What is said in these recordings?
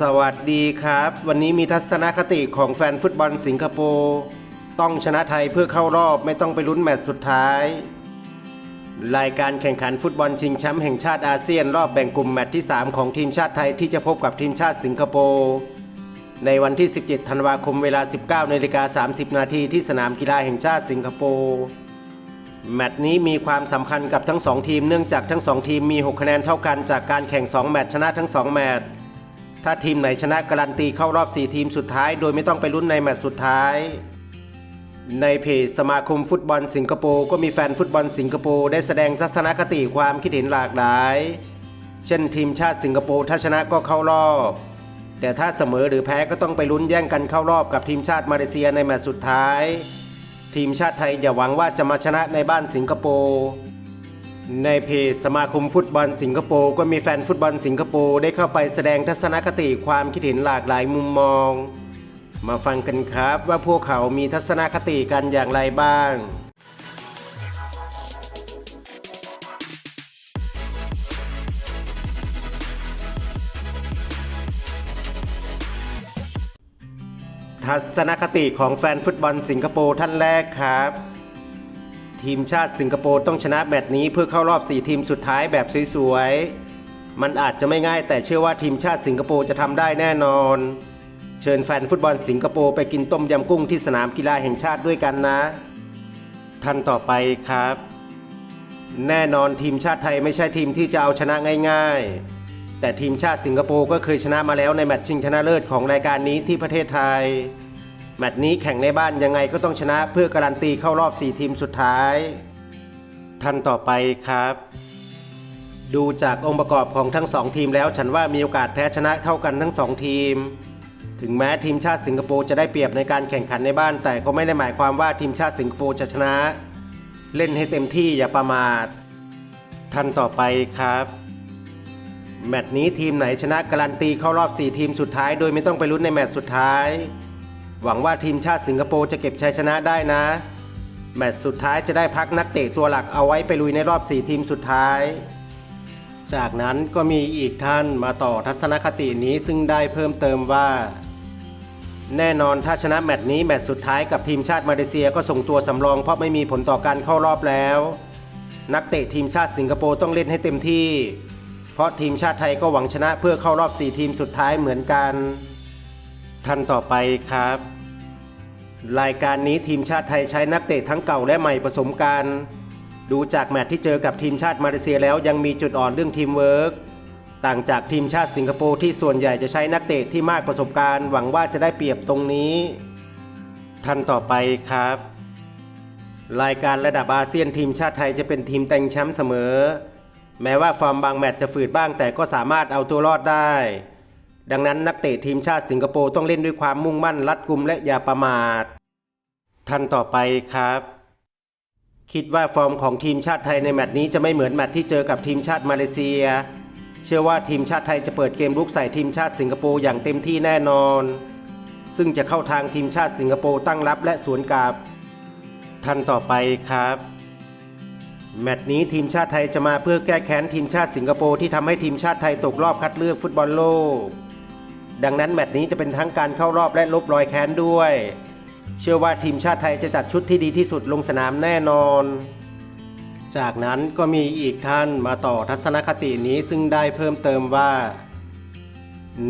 สวัสดีครับ วันนี้มีทัศนคติของแฟนฟุตบอลสิงคโปร์ต้องชนะไทยเพื่อเข้ารอบไม่ต้องไปลุ้นแมตช์สุดท้าย รายการแข่งขันฟุตบอลชิงแชมป์แห่งชาติอาเซียนรอบแบ่งกลุ่มแมตช์ที่ 3 ของทีมชาติไทยที่จะพบกับทีมชาติสิงคโปร์ในวันที่ 17 ธันวาคมเวลา 19นาฬิกา30 นาทีที่สนามกีฬาแห่งชาติสิงคโปร์แมตช์นี้มีความสำคัญกับทั้ง 2 ทีมเนื่องจากทั้ง 2 ทีมมี 6 คะแนนเท่ากันจากการแข่ง 2 แมตช์ชนะทั้ง 2 แมตช์ ถ้าทีมไหนชนะการันตีเข้ารอบ 4 ทีมสุดท้าย โดยไม่ต้องไปลุ้นในแมตช์สุดท้าย ในเพจสมาคมฟุตบอลสิงคโปร์ก็มีแฟนฟุตบอลสิงคโปร์ได้แสดงทัศนคติความคิดเห็นหลากหลาย เช่นทีมชาติสิงคโปร์ถ้าชนะก็เข้ารอบ แต่ถ้าเสมอหรือแพ้ก็ต้องไปลุ้นแย่งกันเข้ารอบกับทีมชาติมาเลเซียในแมตช์สุดท้าย ทีมชาติไทยอย่าหวังว่าจะมาชนะในบ้านสิงคโปร์ ในเพจสมาคมฟุตบอลสิงคโปร์ก็มีแฟนฟุตบอลสิงคโปร์ได้เข้าไปแสดงทัศนคติความคิดเห็นหลากหลายมุมมอง มาฟังกันครับว่าพวกเขามีทัศนคติกันอย่างไรบ้าง ทัศนคติของแฟนฟุตบอลสิงคโปร์ท่านแรกครับ ทีมชาติสิงคโปร์ต้องชนะแมตช์นี้เพื่อเข้ารอบ 4 ทีมสุดท้ายแบบสวยๆ มันอาจจะไม่ง่ายแต่เชื่อว่าทีมชาติสิงคโปร์จะทำได้แน่นอน เชิญแฟนฟุตบอลสิงคโปร์ไปกินต้มยำกุ้งที่สนามกีฬาแห่งชาติด้วยกันนะ ท่านต่อไปครับ แน่นอนทีมชาติไทยไม่ใช่ทีมที่จะเอาชนะง่าย ๆ แต่ทีมชาติสิงคโปร์ก็เคยชนะมาแล้วในแมตช์ชิงชนะเลิศของรายการนี้ที่ประเทศไทย แมตช์นี้แข่งในบ้านยังไงก็ต้องชนะเพื่อการันตีเข้ารอบ 4 ทีมสุดท้าย ท่านต่อไปครับ ดูจากองค์ประกอบของทั้งสองทีมแล้วฉันว่ามีโอกาสแพ้ชนะเท่ากันทั้งสองทีม ถึงแม้ทีมชาติสิงคโปร์จะได้เปรียบในการแข่งขันในบ้าน แต่ก็ไม่ได้หมายความว่าทีมชาติสิงคโปร์จะชนะ เล่นให้เต็มที่อย่าประมาท ท่านต่อไปครับแมตช์นี้ทีมไหนชนะการันตีเข้ารอบ 4 ทีมสุดท้าย โดยไม่ต้องไปลุ้นในแมตช์สุดท้าย หวังว่าทีมชาติสิงคโปร์จะเก็บชัยชนะได้นะ แมตช์สุดท้ายจะได้พักนักเตะตัวหลักเอาไว้ไปลุยในรอบ 4 ทีมสุดท้าย จากนั้นก็มีอีกท่านมาต่อทัศนคตินี้ซึ่งได้เพิ่มเติมว่า แน่นอนถ้าชนะแมตช์นี้แมตช์สุดท้ายกับทีมชาติมาเลเซียก็ส่งตัวสำรองเพราะไม่มีผลต่อการเข้ารอบแล้ว นักเตะทีมชาติสิงคโปร์ต้องเล่นให้เต็มที่ เพราะทีมชาติไทยก็หวังชนะเพื่อเข้ารอบ 4 ทีมสุดท้ายเหมือนกัน ท่านต่อไปครับ รายการนี้ทีมชาติไทยใช้นักเตะทั้งเก่าและใหม่ผสมกัน ดูจากแมตช์ที่เจอกับทีมชาติมาเลเซียแล้วยังมีจุดอ่อนเรื่องทีมเวิร์กต่างจากทีมชาติสิงคโปร์ที่ส่วนใหญ่จะใช้นักเตะที่มากประสบการณ์ หวังว่าจะได้เปรียบตรงนี้ ท่านต่อไปครับ รายการระดับอาเซียนทีมชาติไทยจะเป็นทีมแต่งแชมป์เสมอ แม้ว่าฟอร์มบางแมตช์จะฝืดบ้างแต่ก็สามารถเอาตัวรอดได้ ดังนั้นนักเตะทีมชาติสิงคโปร์ต้องเล่นด้วยความมุ่งมั่นรัดกุมและอย่าประมาทท่านต่อไปครับ คิดว่าฟอร์มของทีมชาติไทยในแมตช์นี้จะไม่เหมือนแมตช์ที่เจอกับทีมชาติมาเลเซีย เชื่อว่าทีมชาติไทยจะเปิดเกมรุกใส่ทีมชาติสิงคโปร์อย่างเต็มที่แน่นอน ซึ่งจะเข้าทางทีมชาติสิงคโปร์ตั้งรับและสวนกลับท่านต่อไปครับแมตช์นี้ทีมชาติไทยจะมาเพื่อแก้แค้นทีมชาติสิงคโปร์ที่ทำให้ทีมชาติไทยตกรอบคัดเลือกฟุตบอลโลก ดังนั้นแมตช์นี้จะเป็นทั้งการเข้ารอบและลบรอยแค้นด้วย เชื่อว่าทีมชาติไทยจะจัดชุดที่ดีที่สุดลงสนามแน่นอน จากนั้นก็มีอีกท่านมาต่อทัศนคตินี้ซึ่งได้เพิ่มเติมว่า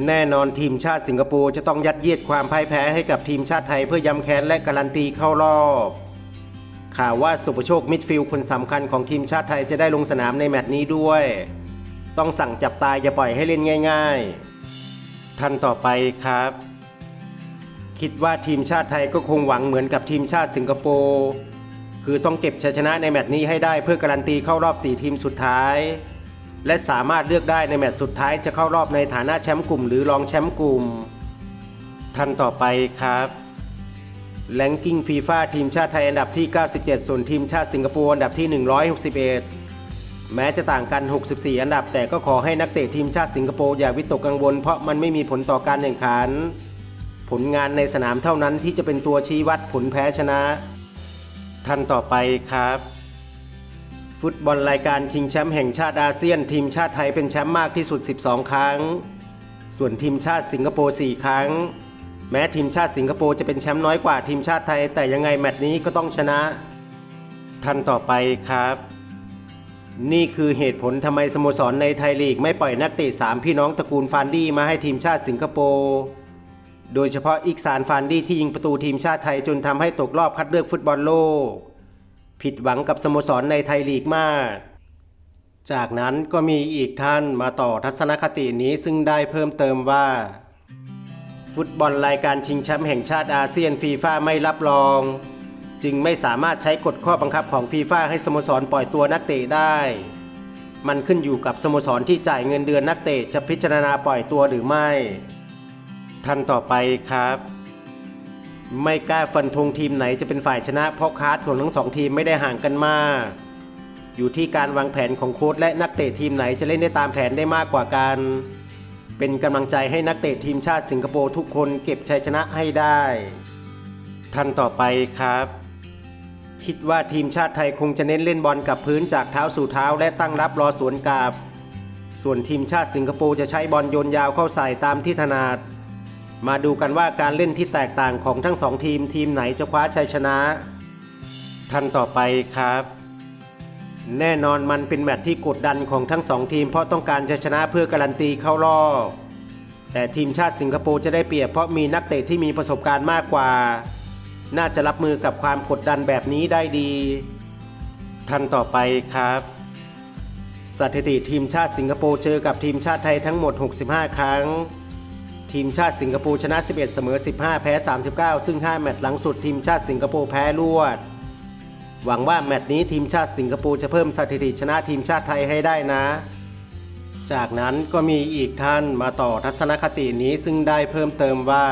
แน่นอนทีมชาติสิงคโปร์จะต้องยัดเยียดความพ่ายแพ้ให้กับทีมชาติไทยเพื่อย้ำแค้นและการันตีเข้ารอบข่าวว่าสุประโชคมิดฟิลด์คนสำคัญของทีมชาติไทยจะได้ลงสนามในแมตช์นี้ด้วย ต้องสั่งจับตายอย่าปล่อยให้เล่นง่าย ๆ ท่านต่อไปครับ คิดว่าทีมชาติไทยก็คงหวังเหมือนกับทีมชาติสิงคโปร์คือต้องเก็บชัยชนะในแมตช์นี้ให้ได้เพื่อการันตีเข้ารอบ 4 ทีมสุดท้าย และสามารถเลือกได้ในแมตช์สุดท้ายจะเข้ารอบในฐานะแชมป์กลุ่มหรือรองแชมป์กลุ่ม ท่านต่อไปครับแลงกิ้งฟีฟ่าทีมชาติไทยอันดับที่ 97 ส่วนทีมชาติสิงคโปร์อันดับที่ 161 แม้จะต่างกัน 64 อันดับ แต่ก็ขอให้นักเตะทีมชาติสิงคโปร์อย่าวิตกกังวล เพราะมันไม่มีผลต่อการแข่งขัน ผลงานในสนามเท่านั้นที่จะเป็นตัวชี้วัดผลแพ้ชนะ ท่านต่อไปครับ ฟุตบอลรายการชิงแชมป์แห่งชาติอาเซียน ทีมชาติไทยเป็นแชมป์มากที่สุด 12 ครั้ง ส่วนทีมชาติสิงคโปร์ 4 ครั้ง แม้ทีมชาติสิงคโปร์จะเป็นแชมป์น้อยกว่าทีมชาติไทย แต่ยังไงแมตช์นี้ก็ต้องชนะ ท่านต่อไปครับ นี่คือเหตุผลทำไมสโมสรในไทยลีกไม่ปล่อยนักเตะสามพี่น้องตระกูลฟานดี้มาให้ทีมชาติสิงคโปร์ โดยเฉพาะอิกซานฟานดี้ที่ยิงประตูทีมชาติไทยจนทำให้ตกรอบคัดเลือกฟุตบอลโลก ผิดหวังกับสโมสรในไทยลีกมาก จากนั้นก็มีอีกท่านมาต่อทัศนคตินี้ซึ่งได้เพิ่มเติมว่า ฟุตบอลรายการชิงแชมป์แห่งชาติอาเซียนฟีฟ่าไม่รับรอง จึงไม่สามารถใช้กฎข้อบังคับของฟีฟ่าให้สโมสรปล่อยตัวนักเตะได้ มันขึ้นอยู่กับสโมสรที่จ่ายเงินเดือนนักเตะจะพิจารณาปล่อยตัวหรือไม่ ท่านต่อไปครับ ไม่กล้าฟันธงทีมไหนจะเป็นฝ่ายชนะ เพราะคาร์ดของทั้งสองทีมไม่ได้ห่างกันมาก อยู่ที่การวางแผนของโค้ชและนักเตะทีมไหนจะเล่นได้ตามแผนได้มากกว่ากัน เป็นกำลังใจให้นักเตะทีมชาติสิงคโปร์ทุกคนเก็บชัยชนะให้ได้ท่านต่อไปครับ คิดว่าทีมชาติไทยคงจะเน้นเล่นบอลกับพื้นจากเท้าสู่เท้าและตั้งรับรอสวนกลับส่วนทีมชาติสิงคโปร์จะใช้บอลโยนยาวเข้าใส่ตามที่ถนัดมาดูกันว่าการเล่นที่แตกต่างของทั้งสองทีมทีมไหนจะคว้าชัยชนะ ท่านต่อไปครับ แน่นอนมันเป็นแมตช์ที่กดดันของทั้งสองทีมเพราะต้องการจะชนะเพื่อการันตีเข้ารอบแต่ทีมชาติสิงคโปร์จะได้เปรียบเพราะมีนักเตะที่มีประสบการณ์มากกว่า น่าจะรับมือกับความกดดันแบบนี้ได้ดีท่านต่อไปครับ สถิติทีมชาติสิงคโปร์เจอกับทีมชาติไทยทั้งหมด 65 ครั้ง ทีมชาติสิงคโปร์ชนะ 11 เสมอ 15 แพ้ 39 ซึ่ง 5 แมตช์หลังสุดทีมชาติสิงคโปร์แพ้รวด หวังว่าแมตช์นี้ทีมชาติสิงคโปร์จะเพิ่มสถิติชนะทีมชาติไทยให้ได้นะ จากนั้นก็มีอีกท่านมาต่อทัศนคตินี้ซึ่งได้เพิ่มเติมว่า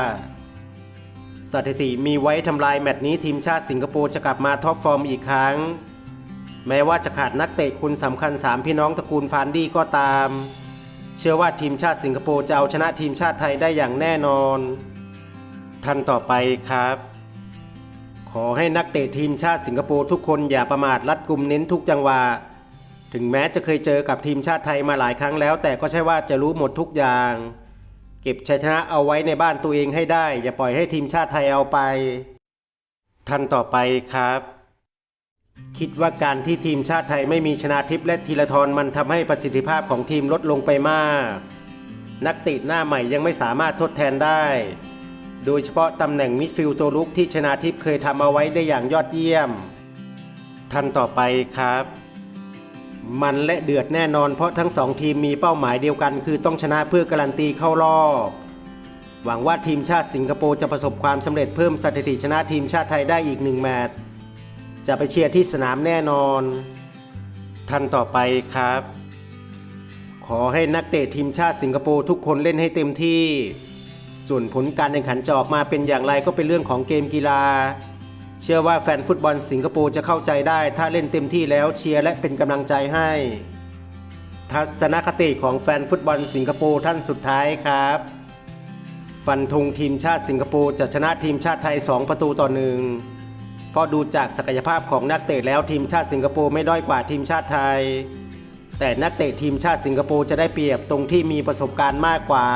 สถิติมีไว้ทำลายแมตช์นี้ทีมชาติสิงคโปร์จะกลับมาท็อปฟอร์มอีกครั้ง แม้ว่าจะขาดนักเตะคนสำคัญ 3 พี่น้องตระกูลฟานดี้ก็ตาม เชื่อว่าทีมชาติสิงคโปร์จะเอาชนะทีมชาติไทยได้อย่างแน่นอน ท่านต่อไปครับ ขอให้นักเตะทีมชาติสิงคโปร์ทุกคนอย่าประมาทรัดกุมเน้นทุกจังหวะถึงแม้จะเคยเจอกับทีมชาติไทยมาหลายครั้งแล้ว แต่ก็ใช่ว่าจะรู้หมดทุกอย่าง เก็บชัยชนะเอาไว้ในบ้านตัวเองให้ได้ อย่าปล่อยให้ทีมชาติไทยเอาไปท่านต่อไปครับ คิดว่าการที่ทีมชาติไทยไม่มีชนาทิพย์และธีรทรมันทำให้ประสิทธิภาพของทีมลดลงไปมาก นักเตะหน้าใหม่ยังไม่สามารถทดแทนได้ โดยเฉพาะตำแหน่งมิดฟิลด์ตัวลุกที่ชนาทิพย์เคยทำเอาไว้ได้อย่างยอดเยี่ยมท่านต่อไปครับ มันและเดือดแน่นอนเพราะทั้งสองทีมมีเป้าหมายเดียวกัน คือต้องชนะเพื่อการันตีเข้ารอบ หวังว่าทีมชาติสิงคโปร์จะประสบความสำเร็จเพิ่มสถิติชนะทีมชาติไทยได้อีกหนึ่งแมตช์จะไปเชียร์ที่สนามแน่นอน ท่านต่อไปครับ ขอให้นักเตะทีมชาติสิงคโปร์ทุกคนเล่นให้เต็มที่ ส่วนผลการแข่งขันจะออกมาเป็นอย่างไรก็เป็นเรื่องของเกมกีฬา เชื่อว่าแฟนฟุตบอลสิงคโปร์จะเข้าใจได้ ถ้าเล่นเต็มที่แล้วเชียร์และเป็นกำลังใจให้ ทัศนคติของแฟนฟุตบอลสิงคโปร์ท่านสุดท้ายครับ ฟันธงทีมชาติสิงคโปร์จะชนะทีมชาติไทย 2 ประตูต่อหนึ่งเพราะดูจากศักยภาพของนักเตะแล้วทีมชาติสิงคโปร์ไม่ด้อยกว่าทีมชาติไทย แต่นักเตะทีมชาติสิงคโปร์จะได้เปรียบตรงที่มีประสบการณ์มากกว่า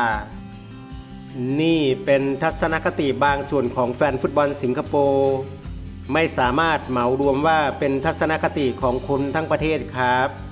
นี่เป็นทัศนคติบางส่วนของแฟนฟุตบอลสิงคโปร์ ไม่สามารถเหมารวมว่าเป็นทัศนคติของคนทั้งประเทศครับ